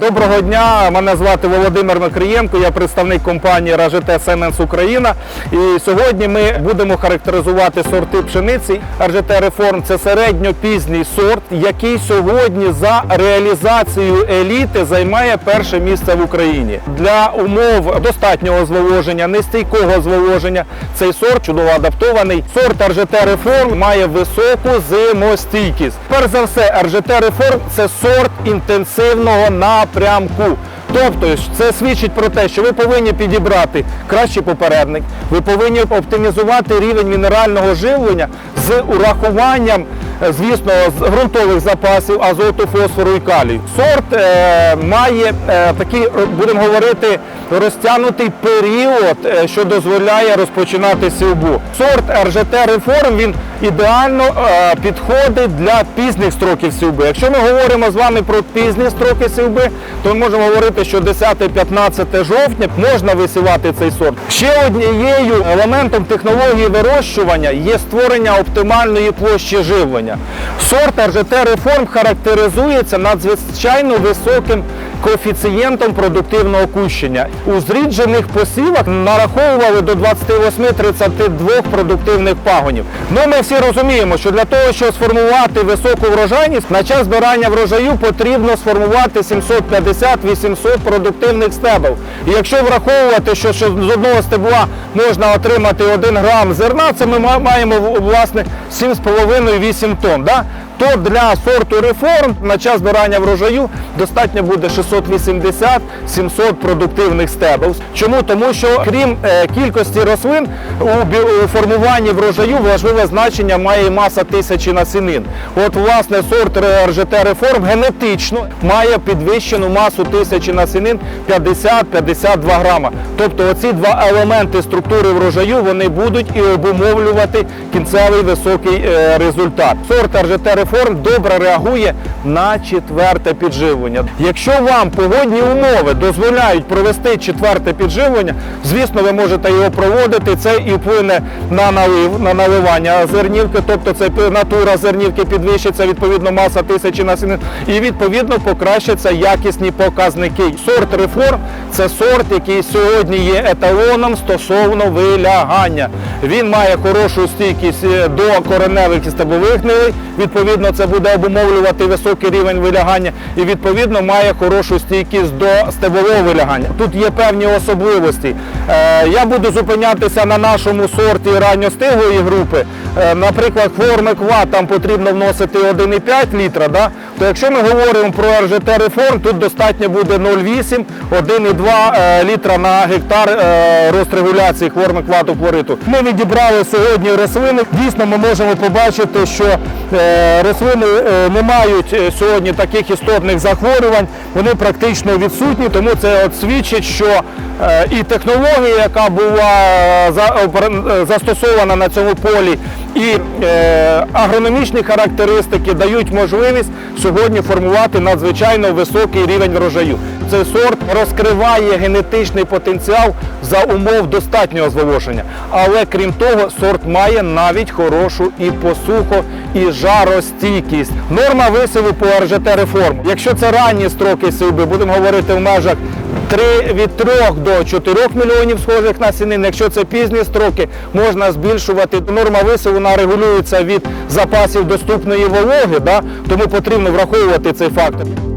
Доброго дня, мене звати Володимир Макриєнко, я представник компанії РЖТ Семенс Україна. І сьогодні ми будемо характеризувати сорти пшениці. РЖТ Реформ це середньопізній сорт, який сьогодні за реалізацією еліти займає перше місце в Україні. Для умов достатнього зволоження, нестійкого зволоження цей сорт чудово адаптований. Сорт РЖТ Реформ має високу зимостійкість. Перш за все, РЖТ Реформ це сорт інтенсивного напрямку. Тобто це свідчить про те, що ви повинні підібрати кращий попередник, ви повинні оптимізувати рівень мінерального живлення з урахуванням, е, звісно, з ґрунтових запасів азоту, фосфору і калію. Сорт е, має е, такий, е, будемо говорити, розтягнутий період, е, що дозволяє розпочинати сівбу. Сорт РЖТ Реформ він ідеально е, підходить для пізніх строків сівби. Якщо ми говоримо з вами про пізні строки сівби, то ми можемо говорити, що 10-15 жовтня можна висівати цей сорт. Ще однією елементом технології вирощування є створення оптимальної площі живлення. Сорт РЖТ Реформ характеризується надзвичайно високим коефіцієнтом продуктивного кущення. У зріджених посівах нараховували до 28-32 продуктивних пагонів. Ну, ми всі розуміємо, що для того, щоб сформувати високу врожайність, на час збирання врожаю потрібно сформувати 750-800 продуктивних стебел. І якщо враховувати, що, з одного стебла можна отримати 1 грам зерна, це ми маємо власне 7,5-8 тонн. Да? То для сорту реформ на час збирання врожаю достатньо буде 680-700 продуктивних стебел. Чому? Тому що крім е, кількості рослин у формуванні врожаю важливе значення має і маса тисячі насінин. От власне сорт РЖТ реформ генетично має підвищену масу тисячі насінин 50-52 грама. Тобто оці два елементи структури врожаю вони будуть і обумовлювати кінцевий високий е, результат. Сорт РЖТ реформ добре реагує на четверте підживлення. Якщо вам погодні умови дозволяють провести четверте підживлення, звісно, ви можете його проводити. Це і вплине на налив, на наливання зернівки, тобто це натура зернівки підвищиться, відповідно маса тисячі насінин, і відповідно покращаться якісні показники. Сорт реформ це сорт, який сьогодні є еталоном стосовно вилягання. Він має хорошу стійкість е, до кореневих і стеблових гнилей. Відповідно, це буде обумовлювати високий рівень вилягання і відповідно має хорошу стійкість до стеблового вилягання. Тут є певні особливості. Е, Я буду зупинятися на нашому сорті ранньостиглої групи. Е, Наприклад, хлормеква там потрібно вносити 1,5 літра. Да? То якщо ми говоримо про РЖТ реформ, тут достатньо буде 0,8, 1,2 е, літра на гектар е, розрегуляції хлормеквату хлориту. Ми відібрали сьогодні рослини. Дійсно, ми можемо побачити, що е, рослини не мають сьогодні таких істотних захворювань, вони практично відсутні, тому це от свідчить, що і технологія, яка була застосована на цьому полі, і е, агрономічні характеристики дають можливість сьогодні формувати надзвичайно високий рівень врожаю. Цей сорт розкриває генетичний потенціал за умов достатнього зволоження. Але крім того, сорт має навіть хорошу і посухо, і жаростійкість. Норма висіву по РЖТ реформ. Якщо це ранні строки сівби, будемо говорити в межах 3, від 3 до 4 мільйонів схожих на сінин. Якщо це пізні строки, можна збільшувати. Норма висіву вона регулюється від запасів доступної вологи, да? тому потрібно враховувати цей фактор.